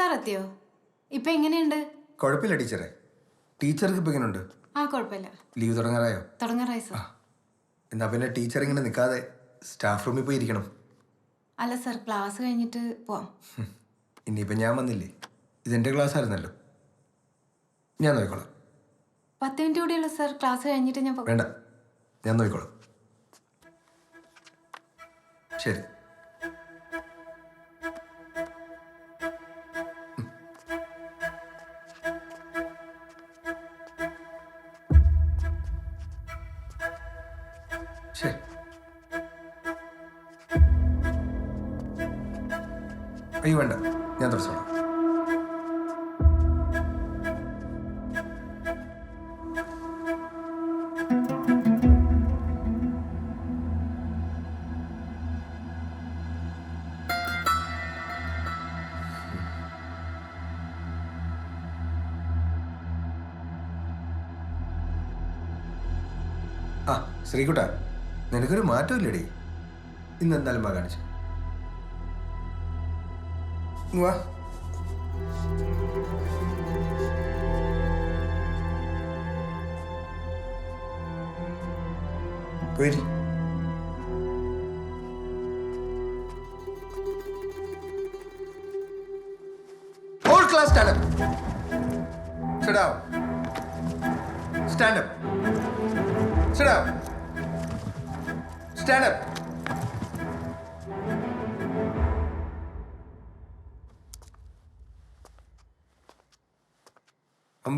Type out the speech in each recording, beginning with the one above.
Sir എത്തിയോ ഇപ്പൊ എങ്ങനെയുണ്ട്? കുഴപ്പമില്ല ടീച്ചറെ. ടീച്ചർക്ക് ഇപ്പൊ എങ്ങനെയുണ്ട്? ആ കുഴപ്പമില്ല. ലീവ് തുടങ്ങാറായോ? തുടങ്ങാറായി സാർ. എന്നാ പിന്നെ ടീച്ചർ ഇങ്ങനെ നിൽക്കാതെ സ്റ്റാഫ് റൂമിൽ പോയി ഇരിക്കണം. അല്ല സാർ ക്ലാസ് കഴിഞ്ഞിട്ട് പോവാം. ഇനിയിപ്പോ ഞാൻ വന്നില്ലേ? ഇതെന്റെ ക്ലാസ് ആയിരുന്നല്ലോ ഞാൻ നോക്കിക്കോളാം. പത്ത് മിനിറ്റ് കൂടിയുള്ള സാർ. ക്ലാസ് കഴിഞ്ഞിട്ട് ഞാൻ പോ- വേണ്ട ഞാൻ നോക്കിക്കോളാം. ശരി. അയ്യോ വേണ്ട. ഞാൻ തുടച്ചോളാം ആ ശ്രീകുട്ട നിനക്കൊരു മാറ്റമില്ലടി. ഇന്ന് എന്തായാലും കാണിച്ചു. Moi Good. Whole class stand up. Sit down. Stand up. Sit down. Stand up.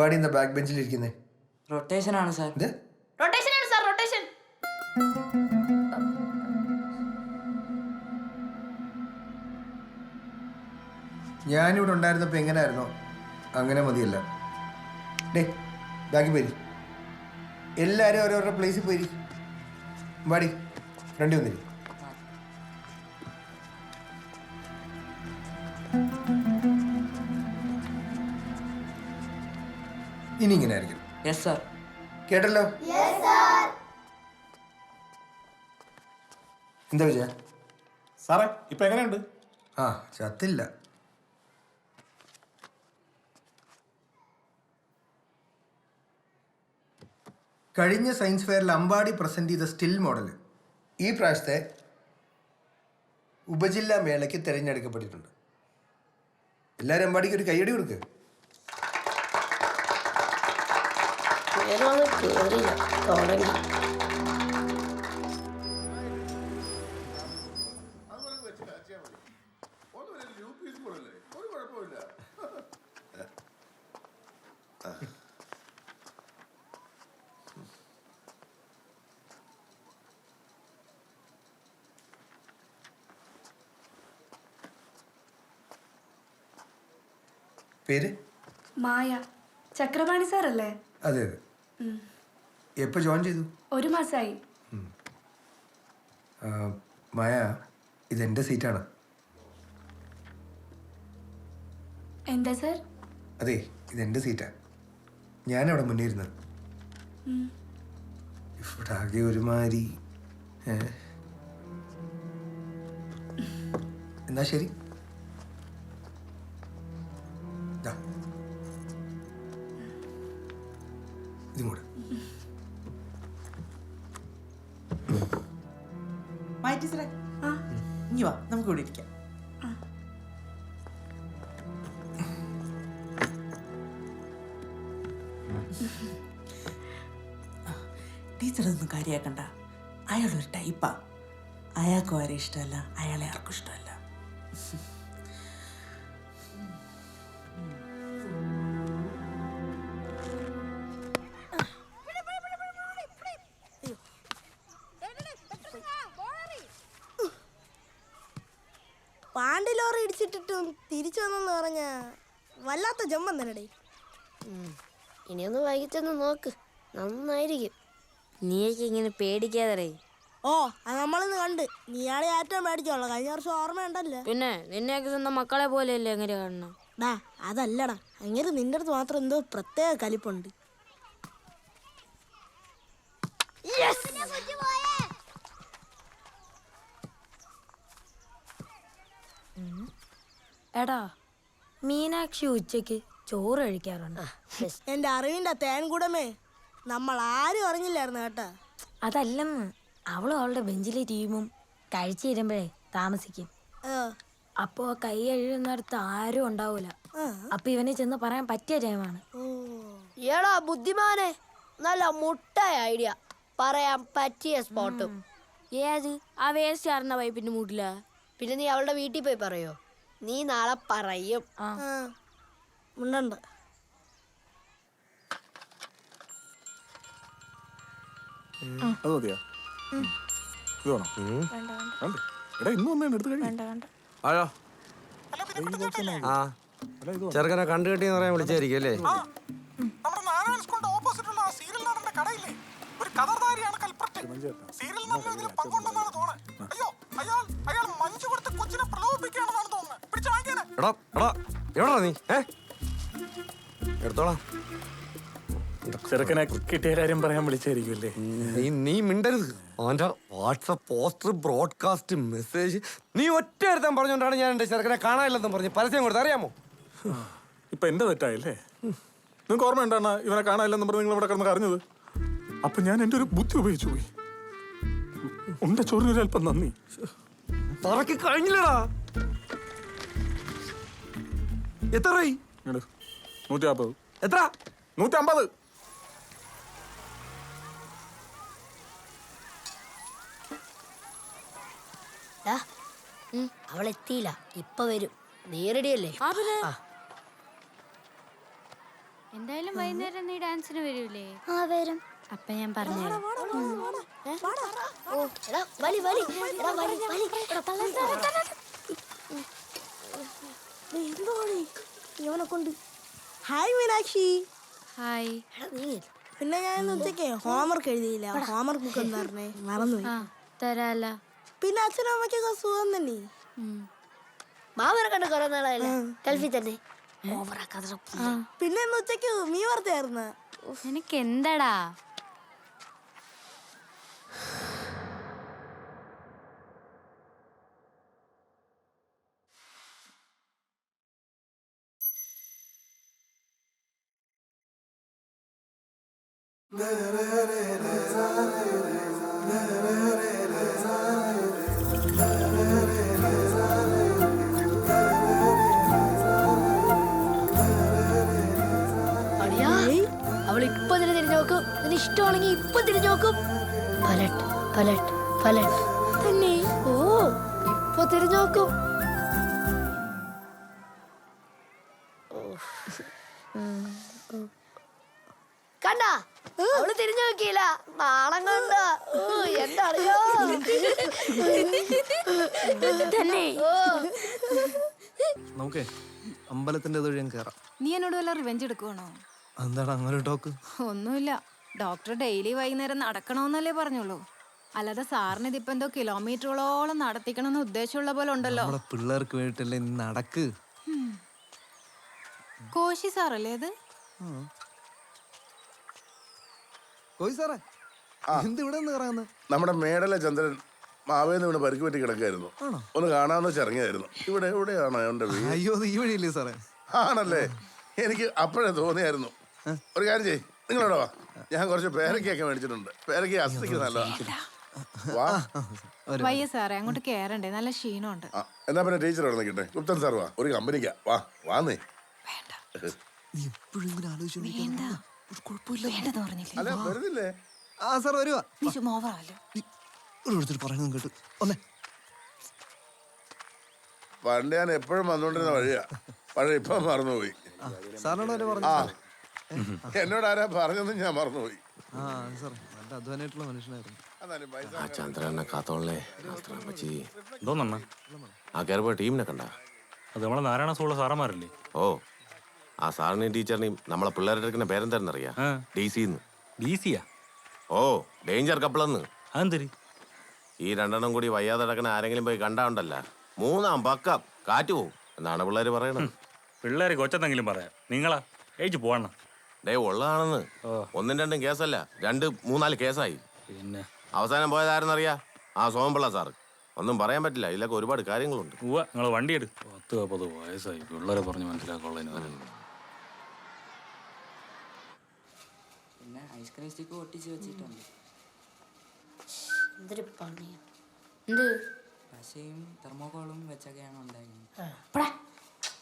Ambadi എന്ന ബാക്ക് ബെഞ്ചിൽ ഇരിക്കുന്നേ. റൊട്ടേഷൻ ആണ് സാർ ഇത് റൊട്ടേഷൻ ആണ് സാർ റൊട്ടേഷൻ ഞാനിവിടെ ഉണ്ടായിരുന്നപ്പോൾ എങ്ങനെയായിരുന്നു അങ്ങനെ മതിയല്ല. ഡേ ബാക്കി പോയി എല്ലാവരും ഓരോരോ പ്ലേസിൽ പോയി വാടി ഫ്രണ്ടി വന്നിരി. ഇനി ഇങ്ങനെ ആയിരിക്കും യെസ് സാർ കേട്ടല്ലോ എന്താ വിജയ? സാറേ ഇപ്പൊ എങ്ങനെയുണ്ട്? ആ ചത്തില്ല. കഴിഞ്ഞ സയൻസ് ഫെയറിൽ അമ്പാടി പ്രസന്റ് ചെയ്ത സ്റ്റിൽ മോഡൽ ഈ പ്രാവശ്യത്തെ ഉപജില്ലാ മേളയ്ക്ക് തിരഞ്ഞെടുക്കപ്പെട്ടിട്ടുണ്ട്. എല്ലാവരും അമ്പാടിക്ക് ഒരു കൈയടി കൊടുക്ക്. നേരമൊന്നും കേറില്ല തുടങ്ങി. പേര്? മായ. ചക്രപാണി സാറല്ലേ? അതെ അതെ. എപ്പോൾ ജോയിൻ ചെയ്തു? ഒരു മാസമായി മായ ഇതെന്റെ സീറ്റാണ്. എന്താ സർ? അതെ സീറ്റാ. ഞാൻ അവിടെ മുന്നേ ഇരുന്നത് ഇവിടെ ആകെ ഒരുമാതിരി? എന്നാ ശരി. സാറേ ഇനി വാ നമുക്ക് ഇവിടെ ഇരിക്കാം. ടീച്ചറൊന്നും കാര്യാക്കണ്ട. അയാളൊരു ടൈപ്പാ. അയാൾക്കും ആരെ ഇഷ്ടമല്ല അയാളെ ആർക്കും ഇഷ്ടമല്ല. വല്ലാത്ത ജമ്പം തന്നെ ഇനിയൊന്ന് വൈകിട്ടൊന്ന് നോക്ക്. നന്നായിരിക്കും. നീയൊക്കെ ഇങ്ങനെ പേടിക്കാതെ ഓ അത് നമ്മളിന്ന് കണ്ട്. നീയാളെ ഏറ്റവും പേടിച്ചോളാം കഴിഞ്ഞ വർഷം ഓർമ്മയുണ്ടല്ലോ? പിന്നെ നിന്നെയൊക്കെ സ്വന്തം മക്കളെ പോലെയല്ലേ എങ്ങനെ കാണണം? ഡാ അതല്ലടാ. അങ്ങനെ നിന്റെ അടുത്ത് മാത്രം എന്തോ പ്രത്യേക കലിപ്പുണ്ട്. എടാ മീനാക്ഷി ഉച്ചയ്ക്ക് ചോറ് കഴിക്കാറുണ്ട്. എന്റെ അറിവിന്റെ തേൻകുടമേ നമ്മൾ ആരും അറിഞ്ഞില്ലായിരുന്നു കേട്ടാ. അതല്ലെന്ന്. അവളും അവളുടെ ബെഞ്ചിലെ ടീമും കഴിച്ചു തരുമ്പോഴേ താമസിക്കും. അപ്പോ കൈ കഴുകുന്നിടത്ത് ആരും ഉണ്ടാവൂല. അപ്പൊ ഇവനെ ചെന്ന് പറയാൻ പറ്റിയ ടൈമാണ്. ഏടാ ബുദ്ധിമാനെ നല്ല മുട്ടായ ഐഡിയ. പറയാൻ പറ്റിയ സ്പോട്ടും. ഏത്? ആ വേസ്റ്റ് ആറുന്ന പൈപ്പിന്റെ മൂട്ടില? പിന്നെ നീ അവളുടെ വീട്ടിൽ പോയി പറയോ? നീ നാളെ പറയും. ആ. മിണ്ടണ്ട. അത് മതിയോ? ഇത് വേണോ? വേണ്ടേ? എടാ ഇന്ന് വന്നേ എടുത്ത് കഴിയും ആഴോ ആ. ചെറുക്കനെ കണ്ടു കിട്ടിയെന്ന് പറയാൻ വിളിച്ചായിരിക്കും അല്ലേ? നമ്മുടെ നാരായണ സ്കൂളിന്റെ ഓപ്പോസിറ്റുള്ള ആ സീരിയൽ നടന്റെ കടയില്ലേ? ഒരു കഥർധാരിയാണ് കൽപ്പറ്റ് സീരിയൽ നടന്ന ഇതിൽ പങ്കുണ്ടെന്നാണ് തോന്നുന്നത് അയ്യോ അയാൾ അയാൾ മഞ്ചു കൊടുത്ത് കൊച്ചിനെ പ്രലോഭിപ്പിക്കുകയാണെന്നാണ് എടാ എടാ എവിടാ നീ? ഏ? എടുത്തോളാം. ചെറുക്കനെ കാര്യം പറയാൻ വിളിച്ചായിരിക്കുമല്ലേ? നീ നീ മിണ്ടരുത്. അവന്റെ വാട്സപ്പ് പോസ്റ്റർ ബ്രോഡ്കാസ്റ്റ് മെസ്സേജ് നീ ഒറ്റ ഒരുത്തൻ പറഞ്ഞുകൊണ്ടാണ് ഞാൻ എന്റെ ചെറുക്കനെ കാണാനില്ലെന്നും പറഞ്ഞ് പരസ്യം കൊടുത്ത് അറിയാമോ? ഇപ്പൊ എന്റെ തെറ്റായില്ലേ? നിങ്ങൾക്ക് ഓർമ്മ ഉണ്ടാണ് ഇവനെ കാണാനില്ലെന്ന് പറഞ്ഞ് നിങ്ങൾ ഇവിടെ കിടന്ന് കരഞ്ഞത്? അപ്പൊ ഞാൻ എന്റെ ഒരു ബുദ്ധി ഉപയോഗിച്ചു പോയി. ഉണ്ട ചോറിനൊരൽപ്പം നന്ദി. തറക്കി കഴിഞ്ഞില്ലടാ. എത്ര രൂപയായി? ഇങ്ങട്. നൂറ്റി നാൽപ്പത് എത്ര? നൂറ്റി അമ്പത് ഡാ, അവൾ എത്തിയില്ല ഇപ്പൊ വരും. നേരടിയല്ലേ? എന്തായാലും വൈകുന്നേരം നീ ഡാൻസിന് വരൂലേ? ആ വരും. അപ്പൊ ഞാൻ പറഞ്ഞുതരാം. ഓ എടാ വലി വലി. എടാ വലി വലി. ഇവനെ കൊണ്ട്. ഹായ് മീനാക്ഷി. ഹായ് എടാ നീ പിന്നെ ഞാൻ ഉച്ചയ്ക്ക് ഹോംവർക്ക് എഴുതിയില്ല. ഹോംവർക്ക് ബുക്ക് എന്താ പറഞ്ഞേ? മറന്നു ആ തരാല. പിന്നെ അച്ഛനും അമ്മയ്ക്കൊക്കെ സുഖം തന്നെ മാമനെ കണ്ട് കുറെ നാളായല്ലേ? ഗൾഫിൽ തന്നെ. പിന്നെ ഉച്ചയ്ക്ക് മീ വറുത്തായിരുന്നു എനിക്ക് എന്താടാ? അവൾ ഇപ്പൊ തന്നെ നോക്കും. നിന്നെ ഇഷ്ടമാണെങ്കിൽ ഇപ്പൊ തിരിഞ്ഞു നോക്കും. പലട്ട് പലട്ട് പലട്ട്. തന്നെ. ഓ ഇപ്പൊ തിരിഞ്ഞു നോക്കും. കണ്ട. അവൾ തിരിഞ്ഞു നോക്കിയില്ല. നാണം കണ്ട. ഓ എന്തറിയോ തന്നെ. നമുക്കേ അമ്പലത്തിന്റെ തൊഴിൽ കയറാം. നീ എന്നോട് വല്ല റിവെഞ്ച് എടുക്കുവാണോ? എന്താണ് അങ്ങനെ ടോക്ക് ഒന്നുമില്ല. ഡോക്ടർ ഡെയിലി വൈകുന്നേരം നടക്കണമെന്നല്ലേ പറഞ്ഞുള്ളൂ. അല്ലാതെ സാറിന് ഇതിപ്പോ എന്തോ കിലോമീറ്ററുകളോളം നടത്തിക്കണമെന്ന് ഉദ്ദേശമുള്ള പോലെ ഉണ്ടല്ലോ. നമ്മുടെ പിള്ളേർക്ക് വേണ്ടിട്ടല്ലേ നടക്ക്. കോശി സാറല്ലേ ഇത് കോയി സാറേ എന്ത് ഇവിടെ നിന്ന് കയറാന്ന് നമ്മുടെ മേടല ചന്ദ്രൻ മാവേന്ന് ഇവിടെ പരിക്ക് പറ്റി കിടക്കായിരുന്നു ഒന്ന് കാണാന്ന് വെച്ച് ഇറങ്ങിയായിരുന്നു. ഇവിടെ എവിടെയാണ് അവന്റെ വീട്? അയ്യോ അത് ഈ വഴിയില്ലേ സാറേ? ആണല്ലേ? എനിക്ക് അപ്പോഴേ തോന്നിയായിരുന്നു. ഒരു കാര്യം ചെയ്യ് നിങ്ങളിവിടെ വാ. ഞാൻ കുറച്ച് പേരക്കൊക്കെ മേടിച്ചിട്ടുണ്ട്. പേരക്ക അസ്ഥിക്ക് നല്ലതാ. വാ. വയ്യ സാറേ അങ്ങോട്ട് കേറണ്ടേ? നല്ല ക്ഷീണമുണ്ട്. ആ, എന്നാ പിന്നെ ടീച്ചർ അവിടെ നിൽക്കട്ടെ. ഗുപ്തൻ സാർ വാ ഒരു കമ്പനിക്കാ. വാ വാന്നേ. നീ എപ്പോഴും ഇങ്ങനെ ആലോചിച്ചോണ്ടിരിക്കുന്ന ഒരു കുഴപ്പമില്ല. വേണ്ടെന്ന് പറഞ്ഞില്ലേ? അല്ല വരുന്നില്ലേ ആ സാർ വരുവാ നീ ചുമ്മാ ഓവറാവല്ലോ ഓരോരുത്തർ പറയുന്നത് കേട്ടു. ഒന്നേ പണ്ട് ഞാൻ എപ്പോഴും വന്നോണ്ടിരുന്ന വഴിയാ. പഴയ ഇപ്പൊ മറന്നുപോയി. സാറിനോട് പറഞ്ഞു? ആ. എന്നോട് ആരാ പറഞ്ഞെന്ന് ഞാൻ മറന്നുപോയി. ആ സാർ നല്ല അധ്വാനായിട്ടുള്ള മനുഷ്യനായിരുന്നു. എന്നാലും പൈസ ആ ചന്ദ്രനെ കാത്തോളേ അമ്മച്ചി. എന്തോന്നണ്ണ? ആ ടീമിനെ കണ്ട? അത് നമ്മളെ നാരായണ സ്കൂളിലെ സാറന്മാരല്ലേ? ഓ. ആ സാറിനെയും ടീച്ചറിനെയും നമ്മളെ പിള്ളേരുടെ എടുക്കുന്ന അറിയാ? ആ. ഡി സി ഡി സി ഓ ഡേഞ്ചർ കപ്പിളെന്ന്. അതെന്തരി ഈ രണ്ടെണ്ണം കൂടി വയ്യാതെ കിടക്കുന്ന ആരെങ്കിലും പോയി കണ്ടാണ്ടല്ല മൂന്നാം പക്കം. കാറ്റ് പോവും. എന്നാണ് പിള്ളേര് പറയണത്. പിള്ളേരെ കൊച്ചെന്തെങ്കിലും പറയാം. നിങ്ങളാ? ഏച്ചു പോകണം ഡേ ഉള്ളതാണെന്ന്. ഓ. ഒന്നും രണ്ടും കേസല്ല. രണ്ട് മൂന്നാൽ കേസായി. പിന്നെ? അവസാനം പോയതാരെന്നറിയാ? ആ സോമപിള്ള സാർ. ഒന്നും പറയാൻ പറ്റില്ല. ഇതിലൊക്കെ ഒരുപാട് കാര്യങ്ങളുണ്ട്. ഉവ്വ നിങ്ങൾ വണ്ടി എടു പത്ത് നാൽപ്പത് വയസ്സായി. പിള്ളേരെ പറഞ്ഞ് മനസ്സിലാക്കാനുള്ളതിന് വരെ. പിന്നെ ഐസ്ക്രീം സ്റ്റിക്ക് ഒട്ടിച്ച് വെച്ചിട്ടുണ്ട്. എന്തൊരു പണി. എന്ത്? പശയും തെർമോകോളും വെച്ചൊക്കെയാണ് ഉണ്ടായിരുന്നത്.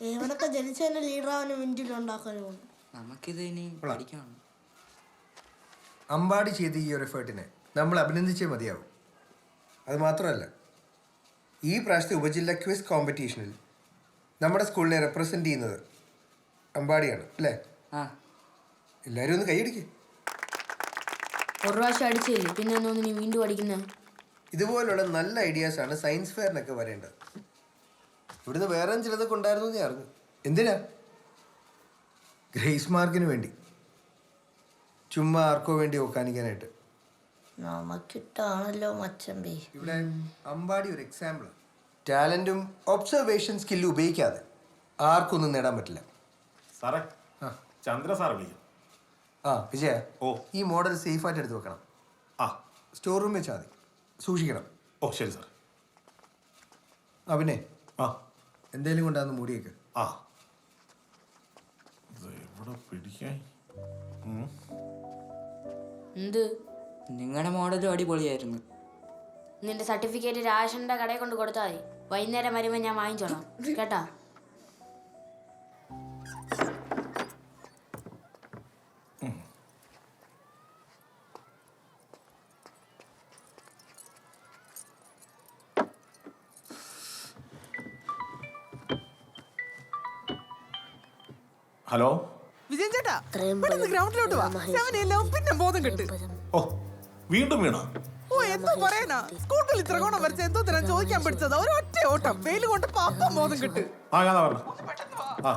ഇവനൊക്കെ ജനിച്ച ലീഡർ ഇന്ത്യയിൽ മിനിറ്റിലുണ്ടാക്കാനും നമുക്കിത് ഇനി പഠിക്കണം. അമ്പാടി ചെയ്ത ഈ ഒരു എഫേർട്ടിനെ നമ്മൾ അഭിനന്ദിച്ചേ മതിയാവും. അത് മാത്രമല്ല ഈ പ്രാവശ്യത്തെ ഉപജില്ല ക്വിസ് കോമ്പറ്റീഷനിൽ നമ്മുടെ സ്കൂളിനെ റെപ്രസെന്റ് ചെയ്യുന്നത് അമ്പാടിയാണ് അല്ലേ? ആ. എല്ലാവരും ഒന്ന് കൈയടിക്കുക ഒരു പ്രാവശ്യം അടിച്ചില്ലേ പിന്നെ ഒന്നും നീ വീണ്ടും അടിക്കുന്നത് ഇതുപോലുള്ള നല്ല ഐഡിയാസ് ആണ് സയൻസ് ഫെയറിനൊക്കെ വരേണ്ടത്. ഇവിടുന്ന് വേറെ ചിലതൊക്കെ ഉണ്ടായിരുന്നു ഞാൻ അറിഞ്ഞു. എന്തിനാ? ഗ്രേസ് മാർക്കിന് വേണ്ടി. ചുമ്മാ ആർക്കോ വേണ്ടി ഒക്കാനിക്കാനായിട്ട് നമുക്കിട്ടാണല്ലോ മച്ചമ്പി ഇവിടെ അമ്പാടി ഒരു എക്സാമ്പിൾ ടാലന്റും ഒബ്സർവേഷൻ സ്കില്ലും ഉപയോഗിക്കാതെ ആർക്കൊന്നും നേടാൻ പറ്റില്ല. സാറേ. ചന്ദ്ര സാർ വിളിക്കും. ആ വിജയ ഓ. ഈ മോഡൽ സേഫായിട്ട് എടുത്ത് വെക്കണം. ആ. സ്റ്റോർ റൂം വെച്ചാൽ മതി. സൂക്ഷിക്കണം. ഓ ശരി സാർ. ആ പിന്നെ? ആ. എന്തേലും കൊണ്ടാന്ന് മൂടിയേക്ക്. ആ. എവിടെ പിടിക്കാൻ? എന്ത്? നിങ്ങളുടെ മോഡലും അടിപൊളിയായിരുന്നു. നിന്റെ സർട്ടിഫിക്കറ്റ് രാഷന്റെ കടയിൽ കൊണ്ട് കൊടുത്താൽ മതി. വൈകുന്നേരം വരുമ്പോൾ ഞാൻ വാങ്ങിച്ചോളാം. കേട്ടാ? ഹലോ? വിജയൻ ചേട്ടാ പെട്ടെന്ന് ഗ്രൗണ്ടിലോട്ട് വാ. ഞാൻ എല്ലാം പിന്നെ ബോധം കിട്ടി. ഓ വീണ്ടും വീണോ? ഓ എന്തോ പറയാനാ സ്കൂട്ടിൽ ത്രികോണം വരച്ച എന്തോ തരാൻ ചോദിക്കാൻ പിടിച്ചത് ഒരൊറ്റ ഓട്ടം. വെയിൽ കൊണ്ട് പാപ്പ ബോധം കിട്ടി. ആ ഞാൻ ആ.